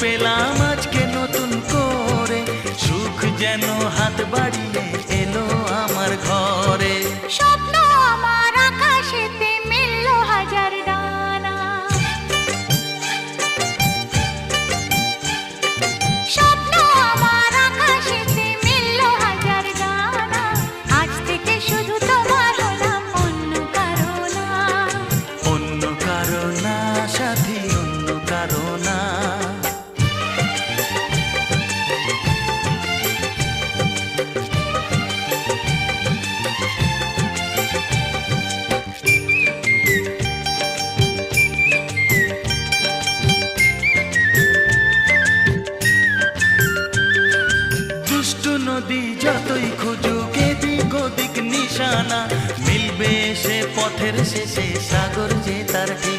পেলাম আজকে নতুন করে। সুখ যেন হাত বাড়িয়ে এলো আমার ঘরে। হাজার আজ থেকে শুধু তোমার অন্য সাথী অন্য কারণা। দুষ্টু নদী যতই খুঁজুক এদিক ওদিক নিশানা। মিলবে সে পথের শেষে, সাগর যে তার ঠিকানা